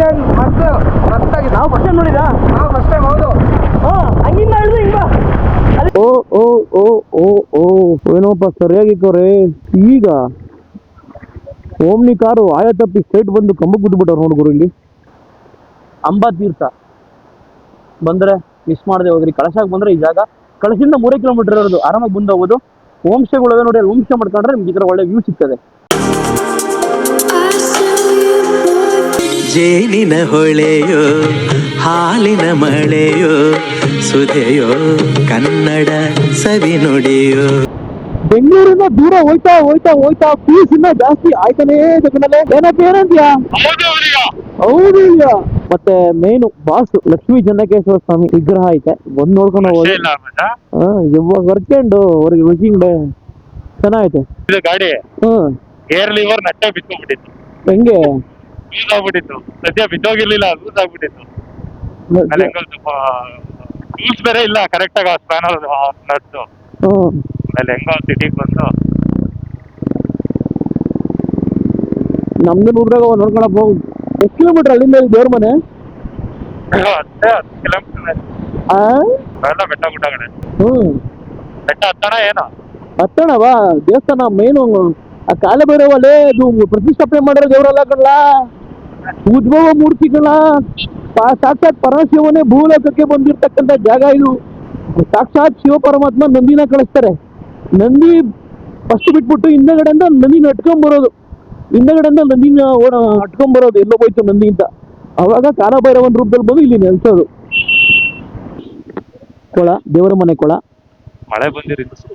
Time ಮಸ್ತ್ ಮಸ್ತಾಗಿದೆ ನಾವು first time ನೋಡಿದಾ? ನಾವು ಫಸ್ಟ್ ಟೈಮ್ ಹೌದು. ಹಾ ಹಂಗಿಂದ ಹಿಡಿದು ಹಿಂಗ ಓ ಓ ಓ ಓ ಓ ಏನೋಪ್ಪ ಸರಿಯಾಗಿ ಕವ್ರೆ ಈಗ ಓಮ್ನಿ ಕಾರು ಆಯ ತಪ್ಪಿ ಸ್ಟ್ರೈಟ್ ಬಂದು ಕಂಬಕ್ಕೆ ಬಿದ್ದುಬಿಟ್ಟವ್ರು ನೋಡ್ಗುರು ಇಲ್ಲಿ. ಅಂಬಾ ತೀರ್ಥ ಬಂದ್ರೆ ಮಿಸ್ ಮಾಡದೆ ಹೋಗ್ರಿ. ಕಳಸಾಕ್ ಬಂದ್ರೆ ಈ ಜಾಗ. ಕಳಸಿಂದ ಮೂರೇ ಕಿಲೋಮೀಟರ್ ಇರೋದು. ಆರಾಮಾಗಿ ಬಂದು ಹೋಗೋದು. ಸ್ಟೇಗಳು ನೋಡಿ ಅಲ್ಲಿ ಸ್ಟೇ ಮಾಡ್ಕೊಂಡ್ರೆ ನಿಮ್ಗೆ ಈ ಥರ ಒಳ್ಳೆ ವ್ಯೂ ಸಿಗ್ತದೆ. ಜೇನಿನ ಹೊಳೆಯೋ ಹಾಲಿನ ಮಳೆಯೋ ಸುಧೆಯೋ ಕನ್ನಡ ಸವಿ ನುಡಿಯೋ. ಬೆಂಗಳೂರಿಂದ ದೂರ ಹೋಯ್ತಾ ಹೋಯ್ತಾ ಹೋಯ್ತಾ ಫೀಸ್ ಇನ್ನ ಜಾಸ್ತಿ ಆಯ್ತಾನೇ ಜಗನಲ್ಲೇ. ಏನಪ್ಪ ಏನಂತೀಯಾ ಹೌದು ಇಲ್ಲ ಮತ್ತೆ ಮೇನು ಬಾಸ್ ಲಕ್ಷ್ಮೀ ಚೆನ್ನಕೇಶ್ವರ ಸ್ವಾಮಿ ವಿಗ್ರಹ ಐತೆ. ಬಂದು ನೋಡ್ಕೊಂಡು ಹೋಗಿ. ಹಾ, ಇವಾಗ ಹೊರ್ಕೊಂಡು ಅವ್ರಿಗೆ ರುಚಿಂಗ್ ಚೆನ್ನಾಗೈತೆ. ಇದು ಗಾಡಿ? ಹ್ಮ್ ಏರ್ ಲಿವರ್ ನಟ್ಟೆ ಬಿದ್ದೋಗ್ಬಿಟ್ಟಿತ್ತು ಹೆಂಗೆ? ಲೂಸ್ ಆಗ್ಬಿಟ್ಟಿತ್ತು ಸದ್ಯ ಬಿದ್ದೋಗಿರ್ಲಿಲ್ಲ ಲೂಸ್ ಆಗ್ಬಿಟ್ಟಿತ್ತು. ಆಮೇಲೆ ತುಂಬಾ ಟೂಲ್ಸ್ ಬೇರೆ ಇಲ್ಲ ಕರೆಕ್ಟ್ ಆಗಿ ಸ್ಪ್ಯಾನರ್ ನಟ್ಸ್ ಹ್ಮ್. ಆಮೇಲೆ ಹೆಂಗೋ ಸಿಟಿಗೆ ಬಂದು. ನಮ್ದು ನೂರಾಗ ನೋಡ್ಕೊಳಪ್ಪ ಹೋಗು ಎಷ್ಟು ಕಿಲೋಮೀಟರ್ ಅಲ್ಲಿಂದ ಇಲ್ಲಿ ದೇವ್ರ ಮನೆ ಅಷ್ಟೇ ಹತ್ತು ಕಿಲೋಮೀಟರ್ ಆ? ಎಲ್ಲ ಬೆಟ್ಟ ಗುಡ್ಡಗಳೇ ಹ್ಮ್. ಬೆಟ್ಟ ಹತ್ತಣ ಏನೋ? ಹತ್ತಣ ಬಾ ದೇವಸ್ಥಾನ ಮೇನು ಆ ಕಾಲ ಭೈರವಲ್ಲೇ ಇದು ಪ್ರತಿಷ್ಠಾಪನೆ ಮಾಡಿರೋ ದೇವರಲ್ಲ ಕಣ್ಲ? ಉದ್ಭವ ಮೂರ್ತಿಗಳ ಸಾಕ್ಷಾತ್ ಪರಮಶಿವನೇ ಭೂಲೋಕಕ್ಕೆ ಬಂದಿರ್ತಕ್ಕಂಥ ಜಾಗ ಇದು. ಸಾಕ್ಷಾತ್ ಶಿವ ಪರಮಾತ್ಮ ನಂದಿನ ಕಳಿಸ್ತಾರೆ. ನಂದಿ ಫಸ್ಟ್ ಬಿಟ್ಬಿಟ್ಟು ಹಿಂದಗಡೆಯಿಂದ ನಂದಿನ ಬರೋದು. ಹಿಂದಗಡೆಯಿಂದ ನಂದಿನ ಓಡ ಬರೋದು. ಎಲ್ಲೋ ಹೋಯ್ತು ನಂದಿ ಅಂತ. ಅವಾಗ ಕಾಲಭೈರವನ ರೂಪದಲ್ಲಿ ಬಂದು ಇಲ್ಲಿ ನೆಲೆಸೋದು. ಕೊಳ ದೇವರ ಮನೆ ಕೊಳ. ಮಳೆ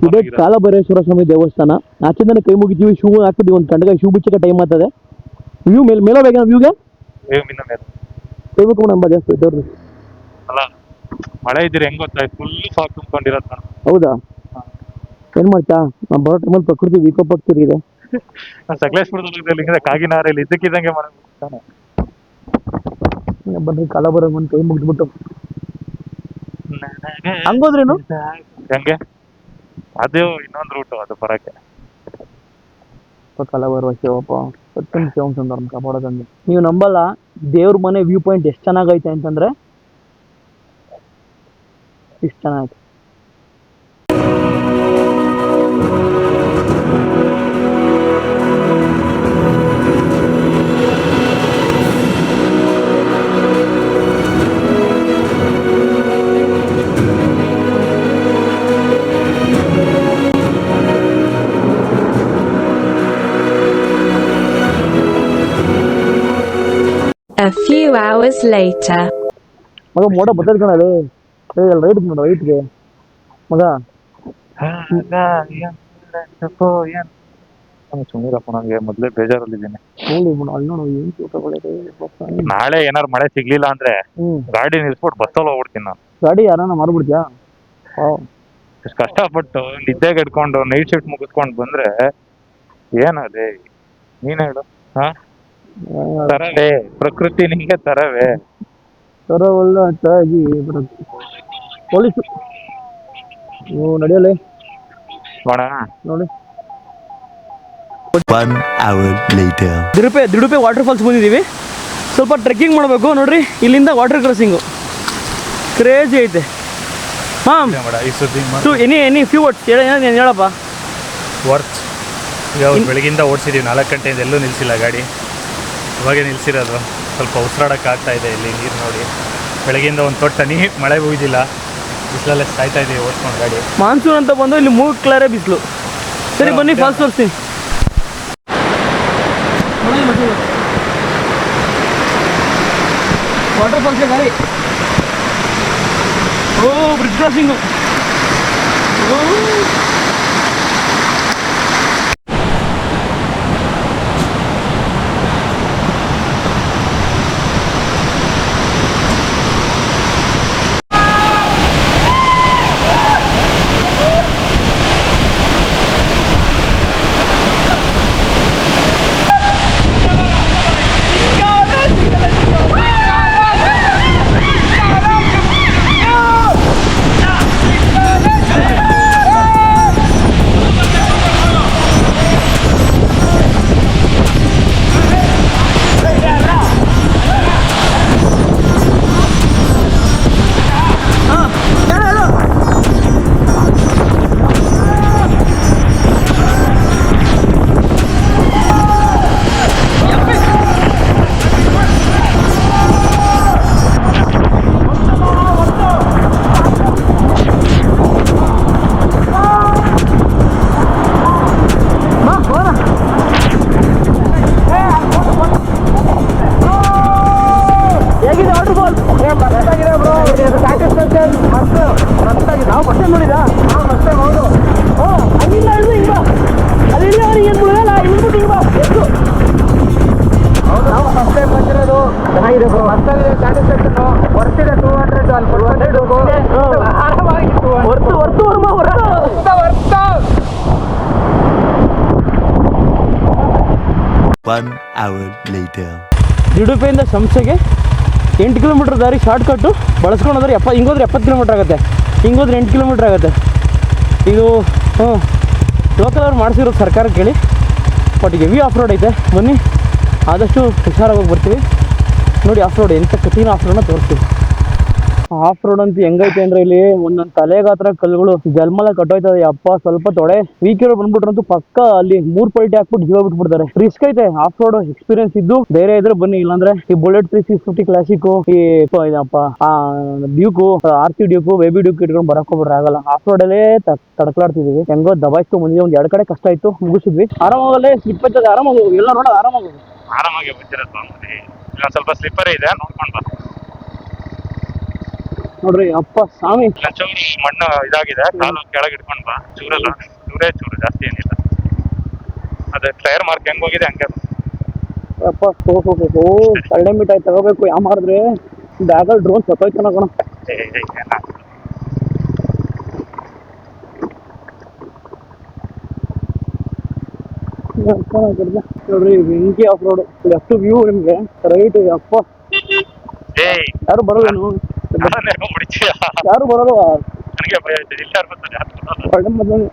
ಇದೇ ಕಾಲಭೈರೇಶ್ವರ ಸ್ವಾಮಿ ದೇವಸ್ಥಾನ. ಆಚೆಂದನೆ ಕೈ ಮುಗಿದೀವಿ ಶೂ ಹಾಕಿದ್ವಿ ಒಂದು ಕಂಡಗ ಶೂ ಬಿಚ್ಚಕ್ಕೆ ಟೈಮ್ ಆಗ್ತದೆ ವ್ಯೂ ಮೇಲೆ ಮೇಲೆ ಬೇಕಾ ವ್ಯೂಗೆ ವೇವಿನ ಮೇಲೆ. ನಂಬ ಜಾಸ್ತಿ ದೇವ್ರದ್ದು ಅಲ್ಲ ಮಳೆ ಇದ್ದೀರಿ ಹೆಂಗ್ ಗೊತ್ತಾಯ್ತು? ಫುಲ್ ಸಾಕ್ ತುಂಬ್ಕೊಂಡಿರೋದು ನಾನು. ಹೌದಾ? ಏನ್ ಮಾಡ್ತಾ? ನಾವು ಬರೋ ಟೈಮಲ್ಲಿ ಪ್ರಕೃತಿ ವಿಕೋಪ ಆಗ್ತಿರಿದೆ ನಾನು ಸಕಲೇಶ್ಪುರದಲ್ಲಿ ಕಾಗಿನಾರ ಕಾಗಿನಾರಲ್ಲಿ ಇದ್ದಕ್ಕಿದ್ದಂಗೆ ಬರ್ತಾನೆ. ಬನ್ನಿ ಬರೋ ಒಂದು ಕೈ ಮುಗಿದ್ಬಿಟ್ಟು. ಹಂಗೋದ್ರೇನು? ಹಂಗೆ? ಅದು ಇನ್ನೊಂದು ರೂಟು ಅದು ಬರಕ್ಕೆ. ಕಾಲಭೈರವ ಶಿವಪ್ಪ ಸತ್ಯಂ ಶಿವಂ ಸುಂದರಂ ಕಾಪಾಡೋದಂದ್ರೆ. ನೀವು ನಂಬಲ್ಲ, ದೇವ್ರ ಮನೆ ವ್ಯೂ ಪಾಯಿಂಟ್ ಎಷ್ಟು ಚೆನ್ನಾಗೈತೆ ಅಂತಂದ್ರೆ, ಇಷ್ಟು ಚೆನ್ನಾಗೈತೆ. Few hours later. ಮಗ ಮೋಡ ಬದಲ್ಕಣದು ಏ ರೈಟ್ ನೋಡು ರೈಟ್ಗೆ ಮಗ. ಸುಮ್ಮೀರಪ್ಪ ನಂಗೆ ಮೊದ್ಲೇ ಬೇಜಾರಲ್ಲಿದ್ದೀನಿ. ನೋಡಿ ಬಿಡು ಅಲ್ಲಿ ನೋಡು ಏನು ತಗೊಳ್ಳೋದು ನಾಳೆ ಏನಾರು ಮಳೆ ಸಿಗ್ಲಿಲ್ಲ ಅಂದ್ರೆ ಹ್ಞೂ ಗಾಡಿ ನಿಲ್ಸ್ಬಿಟ್ಟು ಬಸ್ಸಲ್ಲಿ ಹೋಗ್ಬಿಡ್ತೀನಿ ನಾನು. ಗಾಡಿ ಯಾರನ್ನ ಮಾರ್ಬಿಡ್ತೀಯಾ? ಹಾಂ ಇಷ್ಟು ಕಷ್ಟಪಟ್ಟು ನಿದ್ದೆ ಕಟ್ಕೊಂಡು ನೈಟ್ ಶಿಫ್ಟ್ ಮುಗಿಸ್ಕೊಂಡು ಬಂದ್ರೆ ಏನದೇ ನೀನ್ ಹೇಳು ಹಾ? ತರವೇ ಪ್ರಕೃತಿ ನಿಂಗೆ ತರವೇ. ತರವಲ್ಲ ತಾಗಿ ಬರುತ್ತೆ ಪೊಲೀಸು. ನೀವು ನಡೆಯಲೇ? ಬಾಣ ನೋಡಿ. One hour later Didupe Didupe water falls ಬಂದಿದ್ದೀವಿ. ಸ್ವಲ್ಪ ಟ್ರೆಕ್ಕಿಂಗ್ ಮಾಡಬೇಕು ನೋಡ್ರಿ. ಇಲ್ಲಿಂದ ವಾಟರ್ ಕ್ರಾಸಿಂಗು ಕ್ರೇಜಿ ಐತೆ. ಹಾಂ. ಈ ಸುದ್ದಿ to any any few words ಹೇಳ ಏನು ಹೇಳಪ್ಪ. ವರ್ತ್ ಈಗ ಅವ್ರು ಬೆಳಗಿಂದ ಓಡಿಸಿದೀವಿ ನಾಲ್ಕು ಗಂಟೆಯಿಂದ ಎಲ್ಲೂ ನಿಲ್ಸಿಲ್ಲ ಗಾಡಿ. ಇವಾಗೆ ನಿಲ್ಸಿರೋದು. ಸ್ವಲ್ಪ ಉಸಿರಾಡಕ್ಕೆ ಆಗ್ತಾ ಇದೆ ಇಲ್ಲಿ ನೀರು ನೋಡಿ. ಬೆಳಗ್ಗೆಯಿಂದ ಒಂದು ತೊಟ್ಟ ನೀ ಮಳೆ ಹೋಗಿದ್ದಿಲ್ಲ ಬಿಸಿಲಲ್ಲೇ ಸಾಯ್ತಾ ಇದೆ ಓಡಿಸ್ಕೊಂಡು ಗಾಡಿ. ಮಾನ್ಸೂನ್ ಅಂತ ಬಂದು ಇಲ್ಲಿ ಮೂರು ಕ್ಲಾರೇ ಬಿಸಿಲು. ಸರಿ ಬನ್ನಿ ಫಾಸ್ಟ್ ತೋರಿಸ್ತೀನಿ. ವಾಟರ್ ಫಾಲ್ಸ್ ಗಾಡಿ? ಓ bridge crossing One hour later. ದಿಡುಪೆಯಿಂದ ಸಂಸ್ಥೆಗೆ ಎಂಟು ಕಿಲೋಮೀಟ್ರ್ ದಾರಿ ಶಾರ್ಟ್ ಕಟ್ಟು ಬಳಸ್ಕೊಂಡು ಹೋದ್ರೆ ಎಪ್ಪ ಹಿಂಗೋದ್ರೆ ಎಪ್ಪತ್ತು ಕಿಲೋಮೀಟ್ರ್ ಆಗುತ್ತೆ. ಹಿಂಗೋದ್ರೆ ಎಂಟು ಕಿಲೋಮೀಟ್ರ್ ಆಗುತ್ತೆ. ಇದು ಹ್ಞೂ ಲೋಕಲ್ ಅವ್ರು ಮಾಡಿಸಿರೋದು ಸರ್ಕಾರ ಕೇಳಿ. ಬಟ್ ಹೆವಿ ಆಫ್ ರೋಡ್ ಐತೆ. ಬನ್ನಿ. ಆದಷ್ಟು ಹುಷಾರಾಗಿ ಹೋಗಿ ಬರ್ತೀವಿ. ನೋಡಿ ಆಫ್ ರೋಡ್ ಎಂಥ ಕಠಿಣ ಆಫ್ ರೋಡನ್ನ ತೋರಿಸ್ತೀವಿ. ಆಫ್ ರೋಡ್ ಅಂತ ಹೆಂಗೈತೆ ಅಂದ್ರೆ ಇಲ್ಲಿ ಒಂದೊಂದು ತಲೆಗಾತ್ರ ಕಲ್ಲುಗಳು ಜಲ್ಮಲ ಕಟ್ಟೋಯ್ತದೆ. ಅಪ್ಪ ಸ್ವಲ್ಪ ತೊಡೆ. ವೀಕ್ ಇರೋ ಬಂದ್ಬಿಟ್ರಂತೂ ಪಕ್ಕ ಅಲ್ಲಿ ಮೂರ್ ಪಲ್ಟಿ ಹಾಕ್ಬಿಟ್ಟು ಜೀವ ಬಿಟ್ಬಿಡ್ತಾರೆ. ರಿಸ್ಕ್ ಐತೆ. ಆಫ್ ರೋಡ್ ಎಕ್ಸ್ಪೀರಿಯನ್ಸ್ ಇದ್ದು ಬೇರೆ ಇದ್ರೆ ಬನ್ನಿ. ಇಲ್ಲಾಂದ್ರೆ ಈ Bullet three six fifty classic ಈ ಇದಪ್ಪ Duke R C Duke baby Duke ಇಟ್ಕೊಂಡು ಬರಕ್ ಹೋಗ್ಬಿಟ್ರೆ ಆಗಲ್ಲ. ಆಫ್ ರೋಡ್ ಅಲ್ಲೇ ತಡ್ಕಲಾಡ್ತಿದೀವಿ ಹೆಂಗೋ ದಬಾಯಿಸ್ಕೊ ಮುಂದೆ ಒಂದ್ ಎರಡ್ ಕಡೆ ಕಷ್ಟ ಆಯ್ತು. ಮುಗಿಸಿದ್ವಿ. ಆರಾಮಾಗಲ್ಲೇ ಸ್ಲಿಪ್ ಆಯ್ತದೆ. ಆರಾಮಾಗ. ಎಲ್ಲ ನೋಡ, ಆರಾಮಾಗ. ಆರಾಮಾಗಿ ಬಂದಿರೋ ಸ್ವಲ್ಪ ಸ್ಲಿಪ್ಪರ್ ಇದೆ. ನೋಡ್ಕೊಂಡು ಬಾ. ನೋಡ್ರಿ ಅಪ್ಪ ಸ್ವಾಮಿ ಚೂರು ಮಣ್ಣು ಇದಾಗಿದೆ ಕಾಲು ಕೆಳಗೆ ಇಟ್ಕೊಂಡ್ ಬಾ ಚೂರಲ್ಲ ಚೂರೇ ಚೂರು ಜಾಸ್ತಿ ಏನಿಲ್ಲ ಅದೇ ಟೈರ್ ಮಾರ್ಕ್ ಹೆಂಗ್ ಹೋಗಿದೆ ಹಂಗೆ. ಅಪ್ಪ ಹೋಗ್ಬೇಕು ಓ ಕರಡೆ ಮಿಠಾಯಿ ತಗೋಬೇಕು ಯಾವ ಮಾಡಿದ್ರೆ ಬ್ಯಾಗಲ್ಲಿ ಡ್ರೋನ್ ಸತ್ತೋಯ್ತಾನ ಕಣ ನೋಡ್ರಿ ಬೆಂಕಿ ಆಫ್ ರೋಡ್ ಲೆಫ್ಟ್ ವ್ಯೂ ನಿಮ್ಗೆ ರೈಟ್ ಅಪ್ಪ ಯಾರು ಬರಲ್ಲ ಯಾರು ಬರಲ್ವಾ ನನಗೆ ಭಯ ಆಯ್ತು ಇಲ್ಲಿ ಯಾರು ಬರ್ತಾರೆ ಯಾರು ಬರಲ್ಲ. ಒಳ್ಳೆ ಮೊದಲು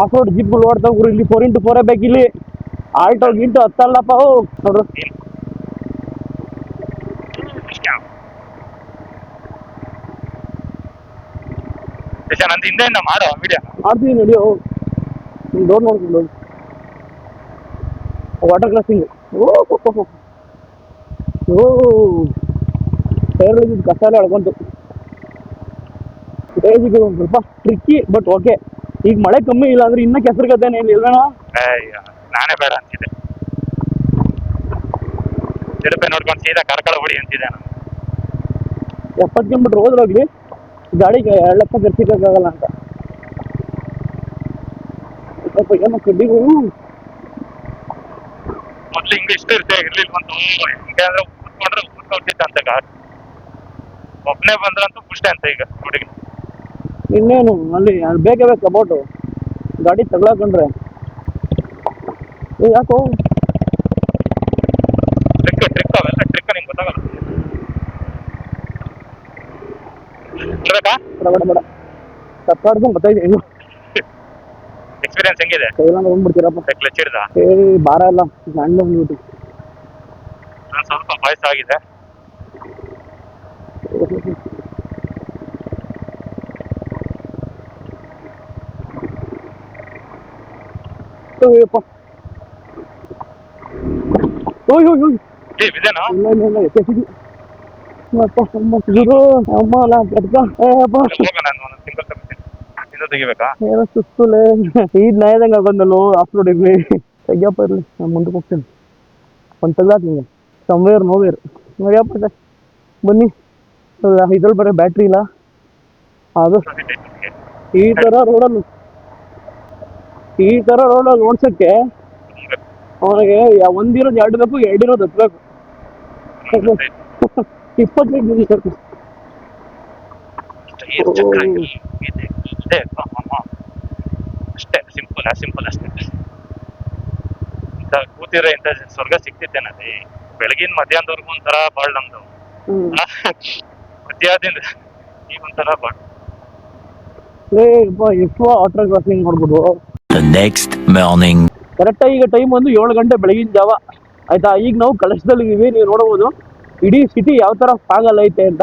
ಆಫ್ ರೋಡ್ ಜಿಪ್ ಓಡ್ತಾವ್ ಗುರು ಇಲ್ಲಿ ಫೋರ್ ಇಂಟು ಫೋರೇ ಬೇಕು ಇಲ್ಲಿ ಆಲ್ಟೋ ಗಿಂಟು ಹತ್ತಲ್ಲಪ್ಪ ಓ ನೋಡ್ರಿ ನೀನು ಯಶ, ನಂದು ಹಿಂದೆಯಿಂದ ಮಾಡೋ ವಿಡಿಯೋ ಮಾಡ್ತೀವಿ ನೋಡಿ ಓ ನಿಮ್ಮ ಡೋರ್ ನೋಡ್ಕೊಂಡು ವಾಟರ್ ಕ್ರಾಸಿಂಗ್ ಓ ಹೋ, ಹೋ, ಹೋ. ಓ ಟೈರ್ಗಳಿದ್ದು ಕಸ ಎಲ್ಲ ಎಳ್ಕೊಂತು ಇದು ಒಂದು ಸ್ವಲ್ಪ ಟ್ರಿಕ್ಕಿ ಬಟ್ ಓಕೆ ಈಗ ಮಳೆ ಕಮ್ಮಿ ಇಲ್ಲ ಅಂದ್ರೆ ಇನ್ನೂ ಕೆಸರುಗದ್ದೇನೆ ಏನು ಇಲ್ಲಣ್ಣ ಅಯ್ಯ ನಾನೇ ಬೇಡ ಅಂತಿದ್ದೆ. ತಿರುಪೆ ನೋಡ್ಕೊಂಡು ಸೀದಾ ಕಾರ್ಕಳ ಹೊಡಿ ಅಂತಿದ್ದೆ ನಾನು. ಎಪ್ಪತ್ತು ಕಿಲೋಮೀಟ್ರ್ ಹೋದ್ರಾಗ್ಲಿ ಗಾಡಿಗೆ ಎರಡು ಲಕ್ಷ ಖರ್ಚಿಕ್ಕಾಗಲ್ಲ ಅಂತ. ಸ್ವಲ್ಪ ಏನೋ ಕಡ್ಡಿಗೂ ಮೊದ್ಲು ಹಿಂಗೆ ಇಷ್ಟ ಇರ್ತೆ ಇರ್ಲಿಲ್ಲ ಅಂತ ಹಿಂಗೆ ಅಂದ್ರೆ ಕೂತ್ಕೊಂಡ್ರೆ ಕೂತ್ಕೊಳ್ತಿದ್ದ ಅಂತ ಗಾಡಿ. ಒಬ್ಬನೇ ಬಂದ್ರಂತೂ ಪುಷ್ಟೆ ಅಂತ ಈಗ ಹುಡುಗಿ. ಇನ್ನೇನು ಅಲ್ಲಿ ಬೇಕೇ ಬೇಕು ಅಬೌಟು. ಗಾಡಿ ತಗೊಳಕಂಡ್ರೆ. ಏ ಯಾಕೋ? ಟ್ರಿಕ್ ಟ್ರಿಕ್ ಅವೆಲ್ಲ ಟ್ರಿಕ್ ನಿಂಗೆ ಗೊತ್ತಾಗಲ್ಲ. ಇರ್ಬೇಕಾ ಬೇಡ ಬೇಡ ಬೇಡ. ತಪ್ಪಾಡ್ಕೊಂಡು ಗೊತ್ತಾಯ್ತು ಹೆಂಗು ಎಕ್ಸ್ಪೀರಿಯನ್ಸ್ ಹೆಂಗಿದೆ? ಕ್ಲಚ್ ಹಿಡ್ದ ಏ ಭಾರ ಎಲ್ಲ ಬಂದ್ಬಿಟ್ಟು ನಾನು ಸ್ವಲ್ಪ ಪಾಯಸ ಆಗಿದೆ ಅಯ್ಯಪ್ಪ ಓಯ್ ಓಯ್ ಓಯ್ ಏ ಇದೇನಾ ಇಲ್ಲ ಇಲ್ಲ ಇಲ್ಲ ಎತ್ತಿಸಿದ್ವಿ ಅಪ್ಪ ಅಮ್ಮ ಗುರು ಅಮ್ಮ ಅಲ್ಲ ಕೆಟ್ಟ ಏ ಅಪ್ಪ ಹೋಗ ನಾನು ಒಂದು ಸಿಂಗಲ್ ತಗೋತೀನಿ ಇದು ತೆಗಿಬೇಕಾ ಏನೋ ಸುಸ್ತುಲೆ ಈಗ ನಾಯ್ದಂಗೆ ಆಗೊಂದಲ್ಲೋ ಆಫ್ ರೋಡ್ ಇರ್ಲಿ ತೆಗಿಯಪ್ಪ ಇರಲಿ ನಾನು ಮುಂದಕ್ಕೆ ಹೋಗ್ತೀನಿ ಒಂದು ತೆಗ್ದಾಕ್ ನಿಂಗೆ ಸಮ್ವೇರ್ ನೋವೇರ್ ನೋಡಿಯಪ್ಪ ಇದೆ. ಬನ್ನಿ ಇದ್ರಲ್ಲಿ ಬರೀ ಬ್ಯಾಟ್ರಿ ಇಲ್ಲ. ಅದು ಈ ತರ ರೋಡಲ್ಲಿ ಈ ತರ ರೋಡಲ್ಲಿ ಓಡ್ಸಕ್ಕೆ ಅವನಿಗೆ ಒಂದಿರೋದು ಎರಡು ಬೇಕು ಎರಡಿರೋದು ಹತ್ಬೇಕು ಇಪ್ಪತ್ತೈದು ನಿಮಿಷ ಅಷ್ಟೇ ಸಿಂಪಲ್ ಸಿಂಪಲ್ ಅಷ್ಟೇ ಇಂಥ ಕೂತಿರೋ ಇಂಥ ಸ್ವರ್ಗ ಸಿಕ್ತಿತ್ತೇನಲ್ಲಿ ಬೆಳಗಿನ ಮಧ್ಯಾಹ್ನದವರೆಗೂ ಒಂಥರ ಬಾಳ್ ನಮ್ದು. ಎಷ್ಟು ವಾಟರ್ ಕ್ರಾಸಿಂಗ್ ಮಾಡ್ಬೋದು The next morning. ಕರೆಕ್ಟಾಗಿ ಈಗ ಟೈಮ್ ಒಂದು ಏಳು ಗಂಟೆ ಬೆಳಗಿನ ಜಾವ. ಆಯ್ತಾ? ಈಗ ನಾವು ಕಳಶದಲ್ಲಿ ಇದೀವಿ ನೀವು ನೋಡಬಹುದು. ಇಡೀ ಸಿಟಿ ಯಾವ ತರ ಫಾಗಲ್ ಐತೆ ಅಂತ.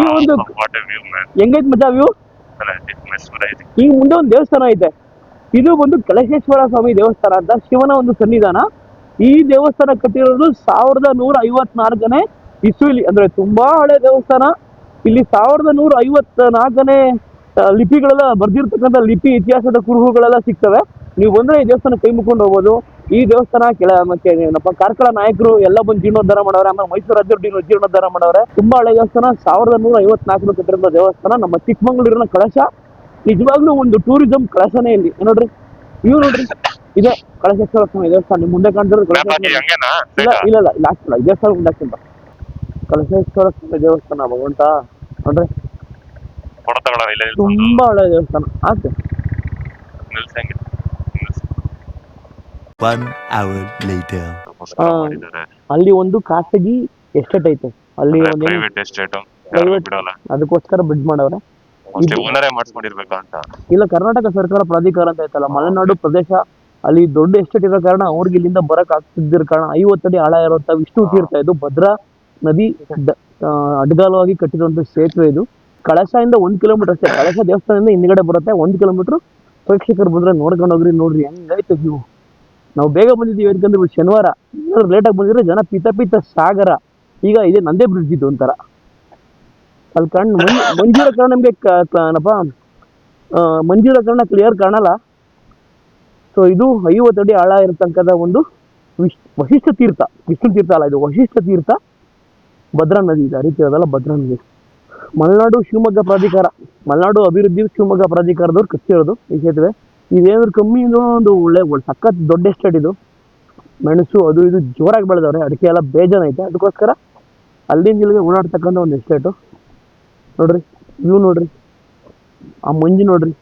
ಈ ಒಂದು ಹೆಂಗೈತ್ ವ್ಯೂ ಮ್ಯಾನ್ ಹೆಂಗೈತೆ ಮಜಾ ವ್ಯೂ ಈಗ ಮುಂದೆ ಒಂದು ದೇವಸ್ಥಾನ ಐತೆ. ಇದು ಒಂದು ಕಳಶೇಶ್ವರ ಸ್ವಾಮಿ ದೇವಸ್ಥಾನ ಅಂತ. ಶಿವನ ಒಂದು ಸನ್ನಿಧಾನ. ಈ ದೇವಸ್ಥಾನ ಕಟ್ಟಿರೋದು ಸಾವಿರದ ನೂರ ಐವತ್ನಾಲ್ಕನೇ ಇಸುವಿಲಿ ಅಂದ್ರೆ ತುಂಬಾ ಹಳೆ ದೇವಸ್ಥಾನ. ಇಲ್ಲಿ ಸಾವಿರದ ನೂರ ಐವತ್ತ ನಾಲ್ಕನೇ ಲಿಪಿಗಳೆಲ್ಲ ಬರ್ದಿರ್ತಕ್ಕಂಥ ಲಿಪಿ ಇತಿಹಾಸದ ಕುರುಹುಗಳೆಲ್ಲ ಸಿಗ್ತವೆ. ನೀವು ಬಂದ್ರೆ ಈ ದೇವಸ್ಥಾನ ಕೈ ಮುಕ್ಕೊಂಡು ಹೋಗ್ಬೋದು. ಈ ದೇವಸ್ಥಾನ ಕೆಳ ಮತ್ತೆ ಏನಪ್ಪ ಕಾರ್ಕಳ ನಾಯಕರು ಎಲ್ಲ ಬಂದು ಜೀರ್ಣೋದ್ಧಾರ ಮಾಡವ್ರೆ ಆಮೇಲೆ ಮೈಸೂರು ರಾಜ್ಯರು ಜೀರ್ಣೋದ್ಧಾರ ಮಾಡವ್ರೆ ತುಂಬಾ ಹಳೆ ದೇವಸ್ಥಾನ ಸಾವಿರದ ನೂರ ಐವತ್ನಾಲ್ಕರಲ್ಲಿ ಕಟ್ಟಿರುವ ದೇವಸ್ಥಾನ ನಮ್ಮ ಚಿಕ್ಕಮಂಗ್ಳೂರಿನ ಕಳಶ. ನಿಜವಾಗ್ಲೂ ಒಂದು ಟೂರಿಸಂ ಕಳಶನೇ ಇಲ್ಲಿ. ನೋಡ್ರಿ? ಇವ್ ನೋಡ್ರಿ? ಇದೆ ಕಳಶೇಶ್ವರ ಸ್ವಾಮಿ ದೇವಸ್ಥಾನ ನಿಮ್ ಮುಂದೆ ಕಾಣ್ತಿರೋದು ಇಲ್ಲ ಇಲ್ಲ ಇಲ್ಲ ಇಲ್ಲ ದೇವಸ್ಥಾನ ಮುಂದೆ ಹಾಕ್ತಿಲ್ಲ ಕಳಶೇಶ್ವರ ಸ್ವಾಮಿ ದೇವಸ್ಥಾನ ಭಗವಂತ ನೋಡ್ರಿ ಫೋಟೋ ಇಲ್ಲ ತುಂಬಾ ಹಳೆ ದೇವಸ್ಥಾನ. ಆಯ್ತು ನಿಲ್ಸಂಗೆ. ಅಲ್ಲಿ ಒಂದು ಖಾಸಗಿ ಎಸ್ಟೇಟ್ ಐತೆ. ಅಲ್ಲಿ ಒಂದು ಪ್ರೈವೇಟ್ ಎಸ್ಟೇಟ್ ಬಿಡಲ್ಲ? ಅದಕ್ಕೋಸ್ಕರ ಬಿಡ್ ಮಾಡವ್ರೆ. ಅಂತ. ಇಲ್ಲ ಕರ್ನಾಟಕ ಸರ್ಕಾರ ಪ್ರಾಧಿಕಾರ ಅಂತ ಐತಲ್ಲ ಮಲೆನಾಡು ಪ್ರದೇಶ ಅಲ್ಲಿ ದೊಡ್ಡ ಎಸ್ಟೇಟ್ ಇರೋ ಕಾರಣ ಅವ್ರಿಗೆ ಇಲ್ಲಿಂದ ಬರಕ್ ಆಗ್ತಿದ್ದಿರೋ ಕಾರಣ ಐವತ್ತಡಿ ಆಳ ಇರುವಂತ ವಿಷ್ಣು ತೀರ್ಥ ಇದು ಭದ್ರಾ ನದಿ ಅಡ್ಗಾಲವಾಗಿ ಆ, ಅಡ್ಡಗಾಲವಾಗಿ ಕಟ್ಟಿರುವಂತ ಸೇತುವೆ ಇದು. ಕಳಶದಿಂದ ಒಂದ್ ಕಿಲೋಮೀಟರ್ ಅಷ್ಟೇ. ಕಳಶ ದೇವಸ್ಥಾನದಿಂದ ಹಿಂದ್ಗಡೆ ಬರುತ್ತೆ. ಒಂದ್ ಕಿಲೋಮೀಟರ್ ಪ್ರೇಕ್ಷಕರು ಬಂದ್ರೆ ನೋಡ್ಕೊಂಡು ಹೋಗ್ರಿ ನೋಡ್ರಿ. ಹೆಂಗಾಯ್ತು ವ್ಯೂ ನಾವು ಬೇಗ ಬಂದಿದ್ದೀವಿ ಯಾಕಂದ್ರೆ ಶನಿವಾರ. ಏನಾದ್ರು ಲೇಟಾಗಿ ಬಂದಿದ್ರೆ ಜನ ಪಿತ ಪಿತ ಸಾಗರ. ಈಗ ಇದೆ ನಂದೇ ಬ್ರಿಡ್ಜ್ ಇದು ಒಂಥರ. ಅಲ್ಲಿ ಕಣ್ಣು ಮಂಜು ಮಂಜಿರೋ ಕಾರಣ ನಮಗೆ ಏನಪ್ಪ? ಮಂಜೂರ ಮಂಜಿರೋ ಕಾರಣ ಕ್ಲಿಯರ್ ಕಾಣಲ್ಲ ಸೊ ಇದು ಐವತ್ತು ಅಡಿ ಆಳ ಇರತಕ್ಕಂಥ ಒಂದು ವಿಶ್ ವಶಿಷ್ಠ ತೀರ್ಥ. ವಿಷ್ಣು ತೀರ್ಥ ಅಲ್ಲ ಇದು ವಶಿಷ್ಠ ತೀರ್ಥ. ಭದ್ರಾ ನದಿ ಇದೆ ಹರಿತಿರೋದಲ್ಲ ಭದ್ರಾ ನದಿ ಮಲೆನಾಡು ಶಿವಮೊಗ್ಗ ಪ್ರಾಧಿಕಾರ ಮಲೆನಾಡು ಅಭಿವೃದ್ಧಿ ಶಿವಮೊಗ್ಗ ಪ್ರಾಧಿಕಾರದವ್ರು ಕಚ್ಚಿರೋದು ಈ ಸೇತುವೆ. ಇದೇನಾದ್ರು ಕಮ್ಮಿ ಇದು ಒಂದು ಒಳ್ಳೆ ಒಳ್ಳೆ ಸಖತ್ ದೊಡ್ಡ ಎಸ್ಟೇಟ್ ಇದು. ಮೆಣಸು ಅದು ಇದು ಜೋರಾಗಿ ಬೆಳೆದವ್ರೆ ಅಡಿಕೆ ಎಲ್ಲ ಬೇಜಾನೈತೆ ಐತೆ. ಅದಕ್ಕೋಸ್ಕರ ಅಲ್ಲಿಂದ ಇಲ್ಲಿಗೆ ಓಡಾಡ್ತಕ್ಕಂಥ ಒಂದು ಎಸ್ಟೇಟು ನೋಡ್ರಿ ಇವು ನೋಡ್ರಿ ಆ ಮಂಜು ನೋಡ್ರಿ.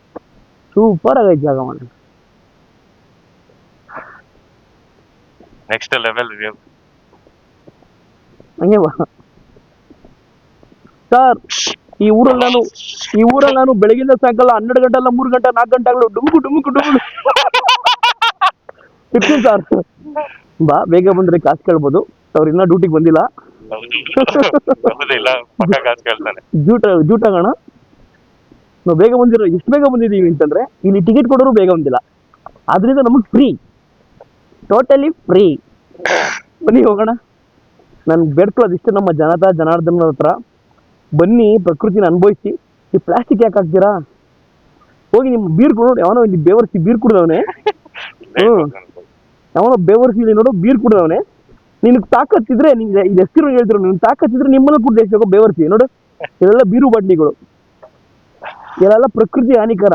ಸೂಪರ್ ಆಗೈತೆ ಜಾಗ ಮಾಡ್ರಿ ನೆಕ್ಸ್ಟ್ ಲೆವೆಲ್ ಹಂಗೆ ಬಾ. ಸರ್ ಈ ಊರಲ್ಲಿ ನಾನು ಈ ಊರಲ್ಲಿ ನಾನು ಬೆಳಗಿಂದ ಸಾಯಂಕಾಲ ಹನ್ನೆರಡು ಗಂಟೆ ಅಲ್ಲ ಮೂರು ಗಂಟೆ ನಾಲ್ಕು ಗಂಟೆ ಆಗಲು ಡುಮುಕು ಡುಮುಕು ಡುಮುಕು ಇರ್ತೀನಿ ಸರ್. ಬಾ ಬೇಗ ಬಂದ್ರೆ ಕಾಸು ಕೇಳ್ಬೋದು. ಅವ್ರು ಇನ್ನೂ ಡ್ಯೂಟಿಗೆ ಬಂದಿಲ್ಲ. ಜೂಟ ಜೂಟ ಜೂಟಾಗೋಣ ನಾವು ಬೇಗ ಬಂದಿರೋ ಎಷ್ಟು ಬೇಗ ಬಂದಿದ್ದೀವಿ ಅಂತಂದ್ರೆ ಇಲ್ಲಿ ಟಿಕೆಟ್ ಕೊಡೋರು ಬೇಗ ಬಂದಿಲ್ಲ. ಆದ್ರಿಂದ ನಮಗೆ ಫ್ರೀ ಟೋಟಲಿ ಫ್ರೀ ಬನ್ನಿ ಹೋಗೋಣ. ನನ್ಗೆ ಬೇಡ್ಕೊಳ್ಳೋದು ಇಷ್ಟು ನಮ್ಮ ಜನತಾ ಜನಾರ್ದನ ಹತ್ರ. ಬನ್ನಿ ಪ್ರಕೃತಿನ ಅನುಭವಿಸಿ. ಈ ಪ್ಲಾಸ್ಟಿಕ್ ಯಾಕೆ ಹಾಕ್ತೀರಾ? ಹೋಗಿ ನಿಮ್ಮ ಬೀರ್ ನೋಡಿ ಯಾವನೋ ಇಲ್ಲಿ ಬೇವರ್ಸಿ ಬೀರ್ ಕುಡ್ದವನೆ. ಹ್ಞೂ ಯಾವನೋ ಬೇವರ್ಸಿ ಇಲ್ಲಿ ನೋಡು ಬೀರ್ ಕುಡ್ದವನೆ. ನಿನಗೆ ತಾಕತ್ತಿದ್ರೆ ನಿಂಗೆ ಇದು ಹೆಸರು ಹೇಳ್ತಿರೋ ನಿನ್ ತಾಕತ್ತಿದ್ರೆ ನಿಮ್ಮನ್ನು ಕೂಡ ದೇಶಕ್ಕೆ ಬೇವರ್ಸಿ ನೋಡು. ಇದೆಲ್ಲ ಬೀರು ಬಡ್ಡಿಗಳು ಇವೆಲ್ಲ ಪ್ರಕೃತಿ ಹಾನಿಕರ.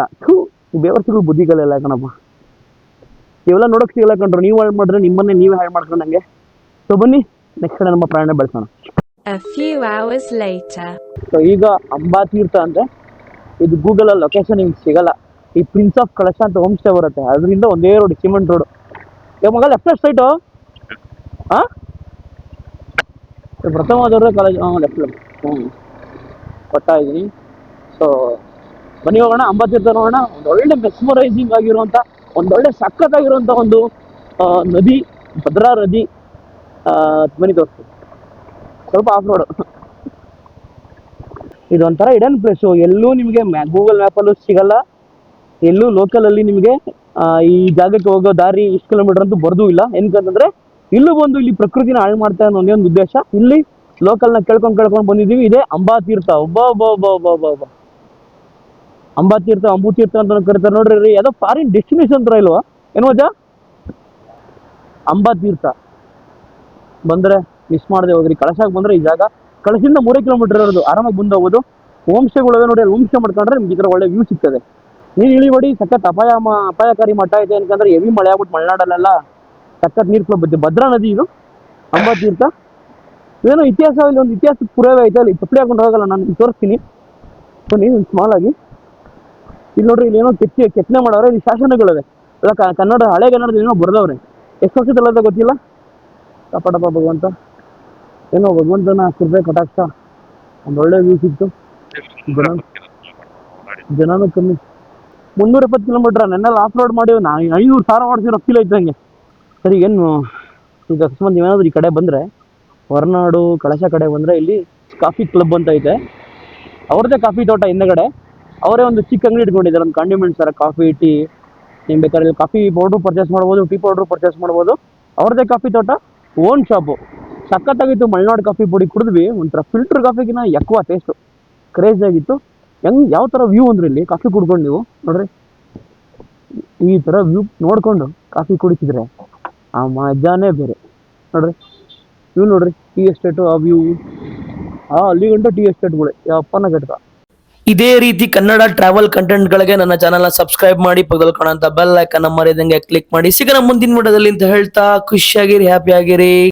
ಬೇವರ್ಸಿಗಳು ಬುದ್ಧಿಗಳೆಲ್ಲ ಕಣಪ್ಪ. ಇವೆಲ್ಲ ನೋಡಕ್ ಸಿಗಲ್ಲ ಕಣ್ರು. ನೀವು ಹಾಳು ಮಾಡಿದ್ರೆ ನಿಮ್ಮನ್ನೇ ನೀವೇ ಹಾಳು ಮಾಡ್ಕೊಂಡಂಗೆ. ಸೊ ಬನ್ನಿ ನೆಕ್ಸ್ಟ್ ಕಡೆ ನಮ್ಮ ಪ್ರಯಾಣ ಬೆಳೆಸೋಣ. A few hours later. So ಈಗ ಅಂಬಾತೀರ್ಥ ಅಂದ್ರೆ ಇದು ಗೂಗಲ್ ಅಲ್ಲಿ ಲೊಕೇಶನ್ ನಿಮ್ಗೆ ಸಿಗಲ್ಲ. ಈ ಪ್ರಿನ್ಸ್ ಆಫ್ ಕಳಶ ಅಂತ ಹೋಮ್ ಸ್ಟೇ ಬರುತ್ತೆ. ಅದರಿಂದ ಒಂದೇ ರೋಡ್ ಸಿಮೆಂಟ್ ರೋಡ್ ಈಗ ಮಗ ಲೆಫ್ಟ್ ಸೈಟು ಹಾ ದೊಡ್ಡ ಕಾಲೇಜ್ ಹಾಂ ಲೆಫ್ಟ್ ಹ್ಞೂ ಕೊಟ್ಟ ಇದ್ದೀನಿ ಸೊ ಬನ್ನಿ ಹೋಗೋಣ ಅಂಬಾತೀರ್ಥ ನೋಡೋಣ. ಒಂದು ಒಳ್ಳೆ ಮೆಸ್ಮರೈಸಿಂಗ್ ಆಗಿರುವಂಥ ಒಂದೊಳ್ಳೆ ಸಖತ್ತಾಗಿರುವಂಥ ಒಂದು ನದಿ, ಭದ್ರಾ ನದಿ ಬನ್ನಿ ತೋರಿಸ್ತೀನಿ. ಸ್ವಲ್ಪ ಆಫ್ ರೋಡ್ ಇದೊಂಥರ ಇಡನ್ ಪ್ಲೇಸು ಎಲ್ಲೂ ನಿಮಗೆ ಗೂಗಲ್ ಮ್ಯಾಪಲ್ಲೂ ಸಿಗಲ್ಲ. ಎಲ್ಲೂ ಲೋಕಲಲ್ಲಿ ನಿಮಗೆ ಆ, ಈ ಜಾಗಕ್ಕೆ ಹೋಗೋ ದಾರಿ ಇಷ್ಟು ಕಿಲೋಮೀಟರ್ ಅಂತೂ ಬರ್ದು ಇಲ್ಲ. ಏನಕ್ಕಂತಂದ್ರೆ ಇಲ್ಲೂ ಬಂದು ಇಲ್ಲಿ ಪ್ರಕೃತಿನ ಹಾಳು ಮಾಡ್ತಾ ಅನ್ನೋ ಒಂದೇ ಉದ್ದೇಶ. ಇಲ್ಲಿ ಲೋಕಲ್ನ ಕೇಳ್ಕೊಂಡು ಕೇಳ್ಕೊಂಡು ಬಂದಿದ್ದೀವಿ. ಇದೇ ಅಂಬಾತೀರ್ಥ ಒಬ್ಬ ಒಬ್ಬ ಒಬ್ಬ ಒಬ್ಬ ಒಬ್ಬ ಒಬ್ಬ ಅಂಬಾತೀರ್ಥ ಅಂಬುತೀರ್ಥ ಅಂತ ಕರೀತಾರೆ. ನೋಡ್ರಿ ಯಾವುದೋ ಫಾರಿನ್ ಡೆಸ್ಟಿನೇಷನ್ ತರ ಇಲ್ವಾ? ಏನು ಅಂಬಾ ತೀರ್ಥ. ಬಂದ್ರೆ ಮಿಸ್ ಮಾಡದೆ ಹೋಗ್ರಿ. ಕಳಸಾಗ್ ಬಂದ್ರೆ ಈ ಜಾಗ ಕಳಶದಿಂದ ಮೂರೇ ಕಿಲೋಮೀಟರ್ ಇರೋದು. ಆರಾಮಾಗಿ ಬಂದು ಹೋಗೋದು ಸ್ಟೇಗಳು ನೋಡಿ ಸ್ಟೇ ಮಾಡ್ಕೊಂಡ್ರೆ ನಿಮ್ಗೆ ಈ ಒಳ್ಳೆ ವ್ಯೂ ಸಿಗ್ತದೆ. ನೀರು ಇಳಿಬೇಡಿ, ಸಖತ್ ಅಪಾಯ ಅಪಾಯಕಾರಿ ಮಠ ಇದೆ ಅಂತಂದ್ರೆ ಹೆವಿ ಮಳೆ ಆಗ್ಬಿಟ್ಟು ಮಲೆನಾಡಲ್ಲೆಲ್ಲ ಸಖತ್ ನೀರು ಬರುತ್ತೆ ಭದ್ರಾ ನದಿ ಇದು ಅಂಬಾತೀರ್ಥ ಏನೋ ಇತಿಹಾಸ ಇಲ್ಲಿ ಒಂದು ಇತಿಹಾಸದ ಪುರಾವೆ ಐತೆ, ಅಲ್ಲಿ ಚಪ್ಪಲಿ ಹಾಕೊಂಡು ಹೋಗಲ್ಲ, ನಾನು ತೋರಿಸ್ತೀನಿ. ಬನ್ನಿ, ಒಂದು ಸ್ಮಾಲ್ ಆಗಿ. ಇಲ್ಲಿ ನೋಡ್ರಿ, ಇಲ್ಲಿ ಏನೋ ಕೆತ್ತಿ, ಕೆತ್ತನೆ ಮಾಡೋರೆ ಇಲ್ಲಿ ಶಾಸನಗಳಿವೆ. ಅಲ್ಲ ಕನ್ನಡ, ಹಳೆ ಕನ್ನಡದಲ್ಲಿ ಏನೋ ಬರ್ದವ್ರೆ. ಎಷ್ಟು ವರ್ಷದಲ್ಲ ಅಂತ ಗೊತ್ತಿಲ್ಲ? ಕಪಟಪ ಭಗವಂತ. ಏನೋ ಭಗವಂತನ ಕೃಪೆ ಕಟಾಕ್ಷ ಒಂದು ಒಳ್ಳೆ ವ್ಯೂ ಸಿಕ್ತು ಜನ ಜನನೂ ಕಮ್ಮಿ. ಮುನ್ನೂರ ಎಪ್ಪತ್ತು ಕಿಲೋಮೀಟರ್ ನೆನ್ನೆಲ್ಲ ಆಫ್ ರೋಡ್ ಮಾಡಿ ನಾ ಐನೂರು ಸಾವಿರ ಮಾಡಿಸಿರೋ ಫೀಲ್ ಆಯ್ತು ಹಂಗೆ ಸರಿ, ಏನು, ಈಗ ಅಕಸ್ಮಾತ್ ನೀವೇನಾದ್ರು ಈ ಕಡೆ ಬಂದರೆ, ಹೊರನಾಡು, ಕಳಶ ಕಡೆ ಬಂದರೆ ಇಲ್ಲಿ ಕಾಫಿ ಕ್ಲಬ್ ಅಂತ ಐತೆ. ಅವ್ರದ್ದೇ ಕಾಫಿ ತೋಟ ಹಿಂದೆಗಡೆ. ಅವರೇ ಒಂದು ಚಿಕ್ಕ ಅಂಗಡಿ ಇಟ್ಕೊಂಡಿದ್ದಾರೆ. ಒಂದು ಕಾಂಡಿಮೆಂಟ್ಸ್ ಥರ ಕಾಫಿ ಟೀ ನೀವು ಬೇಕಾದ್ರೆ ಕಾಫಿ ಪೌಡ್ರು ಪರ್ಚೇಸ್ ಮಾಡ್ಬೋದು ಟೀ ಪೌಡ್ರು ಪರ್ಚೇಸ್ ಮಾಡ್ಬೋದು. ಅವ್ರದ್ದೇ ಕಾಫಿ ತೋಟ ಓನ್ ಶಾಪು ಸಖತ್ತಾಗಿತ್ತು ಮಲೆನಾಡು ಕಾಫಿ ಪುಡಿ ಕುಡಿದ್ವಿ, ಒಂಥರ ಫಿಲ್ಟರ್ ಕಾಫಿಗಿನ ಎಕ್ವಾ ಟೇಸ್ಟು ಕ್ರೇಜ್ ಆಗಿತ್ತು. ಹೆಂಗ್, ಯಾವ ಥರ ವ್ಯೂ ಅಂದ್ರೆ ಇಲ್ಲಿ? ಕಾಫಿ ಕುಡ್ಕೊಂಡು ನೀವು, ನೋಡ್ರಿ. ಈ ಥರ ವ್ಯೂ ನೋಡ್ಕೊಂಡು ಕಾಫಿ ಕುಡಿತಿದ್ರೆ ಆ ಮಜಾನೇ ಬೇರೆ. ನೋಡ್ರಿ. ವ್ಯೂ ನೋಡ್ರಿ ಟೀ ಎಸ್ಟೇಟು ಆ ವ್ಯೂ ಆ ಅಲ್ಲಿ ಗಂಟ ಟೀ ಎಸ್ಟೇಟ್ಗಳು ಯಪ್ಪನ ಕೆಟ್ಟ. ಇದೇ ರೀತಿ ಕನ್ನಡ ಟ್ರಾವೆಲ್ ಕಂಟೆಂಟ್ ಗಳಿಗೆ ನನ್ನ ಚಾನಲ್ನ ಸಬ್ಸ್ಕ್ರೈಬ್ ಮಾಡಿ, ಪಕ್ಕದಲ್ಲಿ ಕಾಣೋಂಥ ಬೆಲ್ ಐಕನ್ ಮರೆಯದಂಗೆ ಕ್ಲಿಕ್ ಮಾಡಿ. ಸಿಗೋಣ ಮುಂದಿನ ವಿಡಿಯೋದಲ್ಲಿ ಅಂತ ಹೇಳ್ತಾ, ಖುಷಿಯಾಗಿರಿ ಹ್ಯಾಪಿ ಆಗಿರಿ.